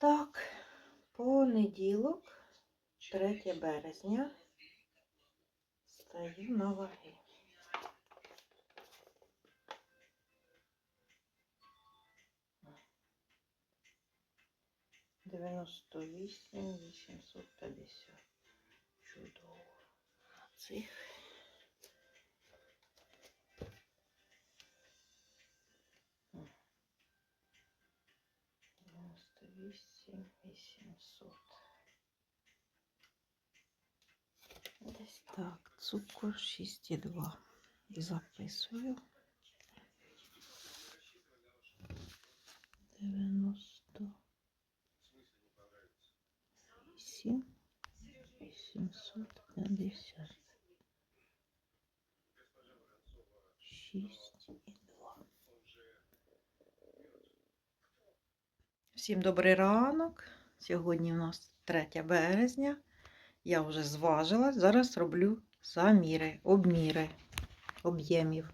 Так, понеділок, 3 березня. Стаю на ваги. Дев'яносто вісім, вісімсот п'ятдесят. Чудово. Цих 700. Десь так, цукор 6,2. Записую. 97 850 6 і 2. Всім добрий ранок. Сьогодні у нас 3 березня. Я вже зважилась. Зараз роблю заміри, обміри об'ємів.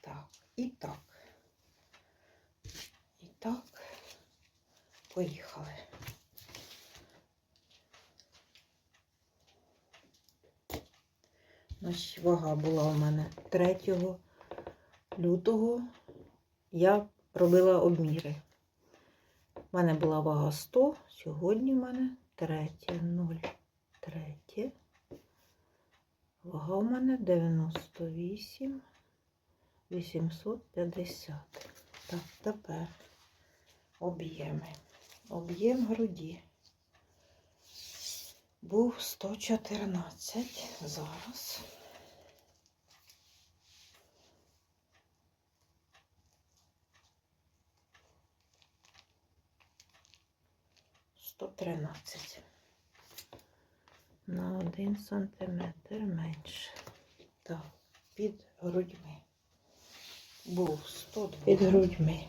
Так. І так. І так. Поїхали. Значить, вага була у мене 3 лютого. Я робила обміри. У мене була вага 100, сьогодні в мене 3, 0, 3. Вага у мене 98, 850. Так, тепер об'єми. Об'єм груді був 114 зараз. Сто тринадцять на один сантиметр менше. Так, під грудьми. Був 102. Під грудьми.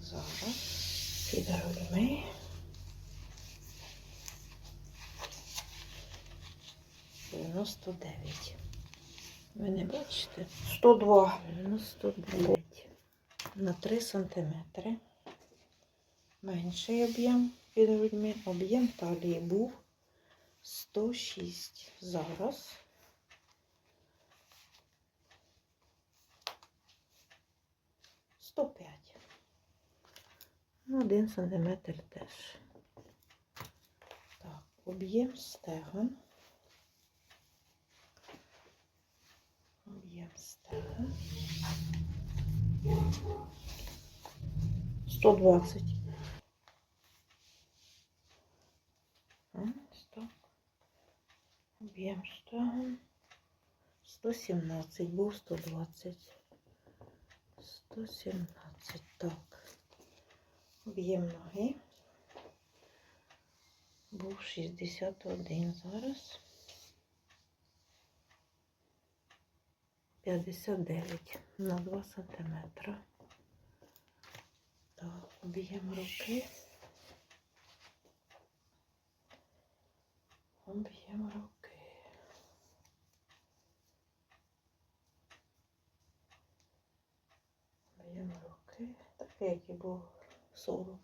Зараз під грудьми. Дев'яносто дев'ять. Ви не бачите? 102. 99. На 3 сантиметри. Менший об'єм під грудьми. Об'єм талії був 106. Зараз. Сто п'ять. Один сантиметр теж. Так, об'єм стегон. Об'єм стегон. 120. Ось так. Об'єм стегон. 117, був 120. 117, так. Об'єм ноги. Був 61 зараз. 59 на 2 сантиметра. Так, об'єм руки. Об'єм руки. Об'єм руки. Такий, який був 40.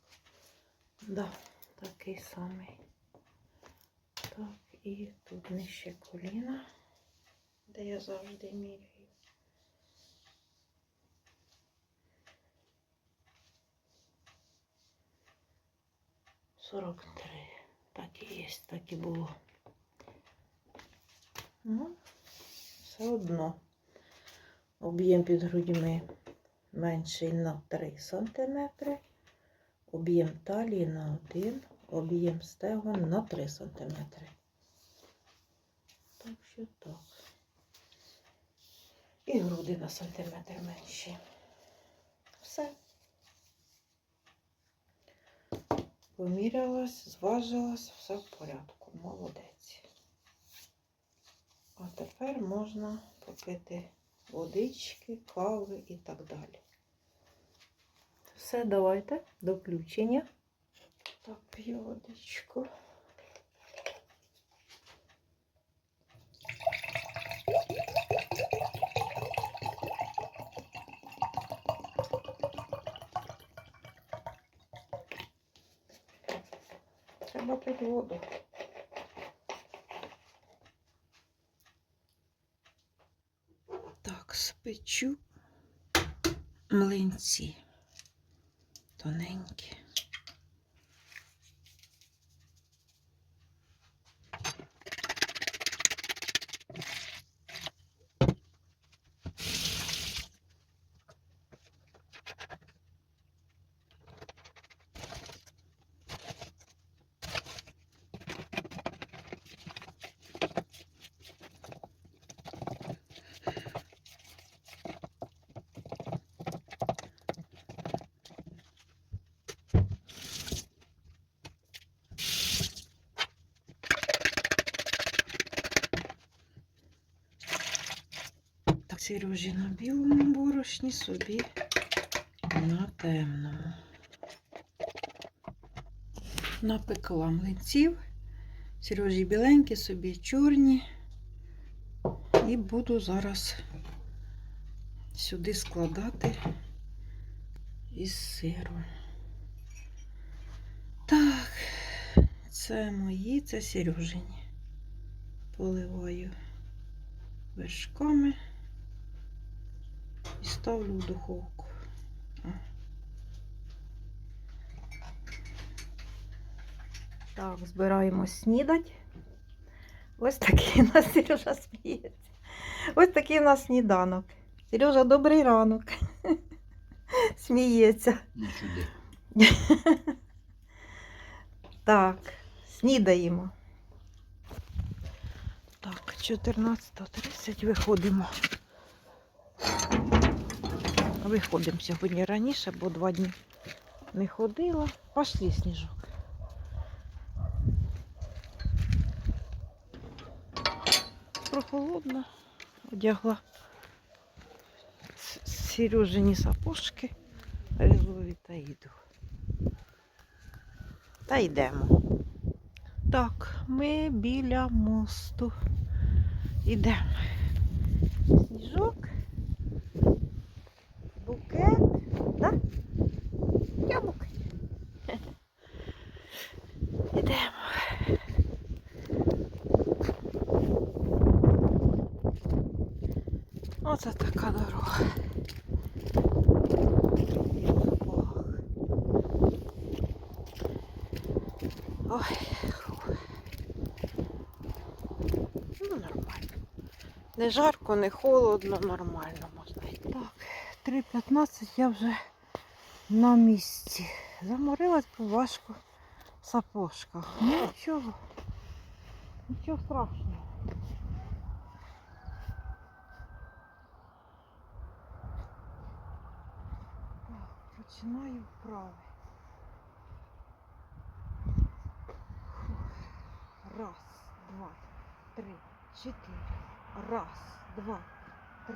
Да, такий самий. Так, і тут нижче коліна, де я завжди міряю. Сорок три. Так і є, так і було. Ну, все одно. Об'єм під грудьми менший на 3 см, об'єм талії на 1, об'єм стегон на 3 см. Так що так. І груди на сантиметр менші. Все. Помірялась, зважилась, все в порядку. Молодець. А тепер можна попити водички, кави і так далі. Все, давайте до включення. Так, п'ю водичку. Треба пити воду. Так, спечу млинці тоненькі. Сережі на білому борошні собі на темному. Напекла млинців. Сережі біленькі, собі чорні. І буду зараз сюди складати із сиру. Так, це мої, це Сережині. Поливаю вершками і ставлю в духовку. Так, збираємо снідать. Ось такий у нас Сережа сміється. Ось такий у нас сніданок. Сережа, добрий ранок. Сміється. Так, снідаємо. Так, 14.30 виходимо. Виходимо сьогодні раніше, бо два дні не ходила. Пошли, сніжок. Прохолодно. Одягла Сережині сапожки, різові та йду. Та йдемо. Так, ми біля мосту. Йдемо. Сніжок. Букет. Да? Я букет. Йдемо. Оце така дорога. Ой. Ну, нормально. Не жарко, не холодно, нормально 3.15 я вже на місці. Заморилась бо важко в сапожках. Ну, Нічого. Нічого страшного. Так, починаю вправи. Раз, два, три, четыре. Раз, два, три,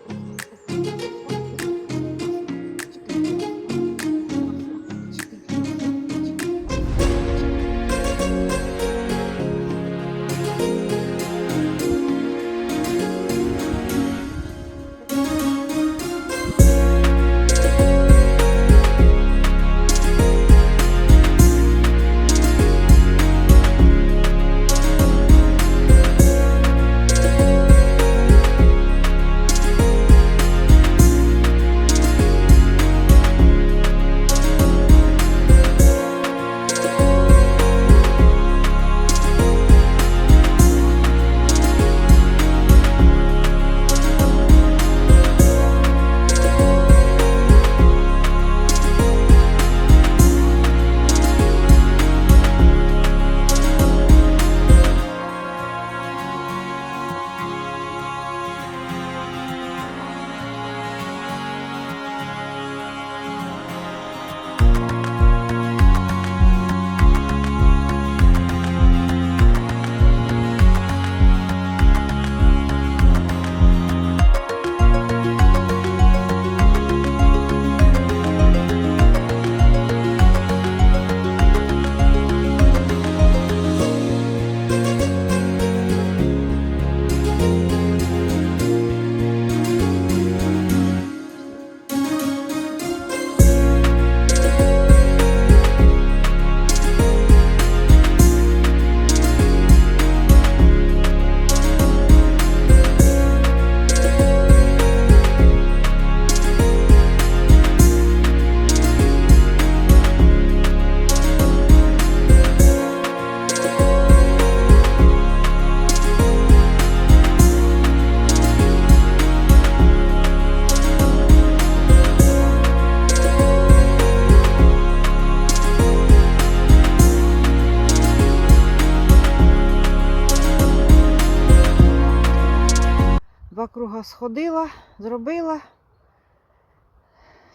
круга сходила, зробила.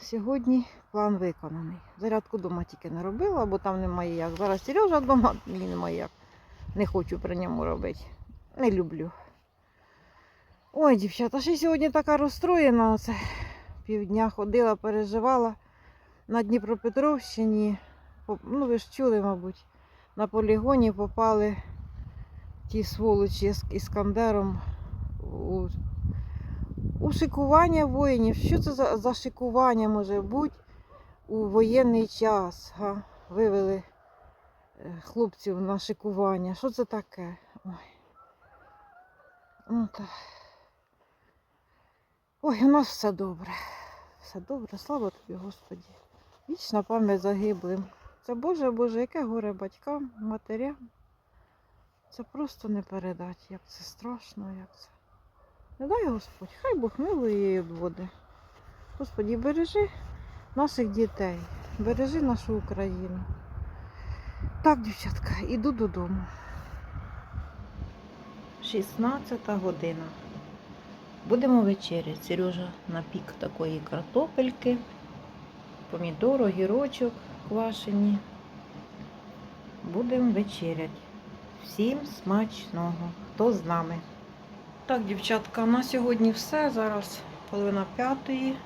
Сьогодні план виконаний. Зарядку вдома тільки не робила, бо там немає як. Зараз Сережа вдома, мені немає як. Не хочу при ньому робити. Не люблю. Ой, дівчата, ще сьогодні така розстроєна. Оце півдня ходила, переживала на Дніпропетровщині. Ну, ви ж чули, мабуть, на полігоні попали ті сволочі з Іскандером у, у шикування воїнів. Що це за, за шикування може бути у воєнний час? Га? Вивели е, хлопців на шикування. Що це таке? Ой. Ну, та... Ой, у нас все добре. Все добре, слава тобі, Господі. Вічна пам'ять загиблим. Це Боже, Боже, яке горе батькам, матерям. Це просто не передати, як це страшно, як це. Не дай Господь, хай Бог милує відводи. Господі, бережи наших дітей, бережи нашу Україну. Так, дівчатка, іду додому. 16 година. Будемо вечеряти. Сережа напік такої картопельки, помідор, огірочок квашені. Будемо вечеряти. Всім смачного. Хто з нами? Так, дівчатка, на сьогодні все. Зараз половина п'ятої.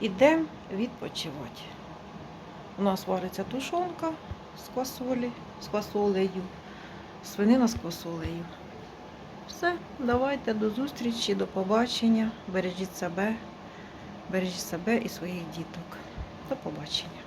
Ідемо відпочивати. У нас вариться тушонка з квасолі, з квасолею, свинина з квасолею. Все, давайте до зустрічі, до побачення. Бережіть себе, бережіть себе і своїх діток. До побачення.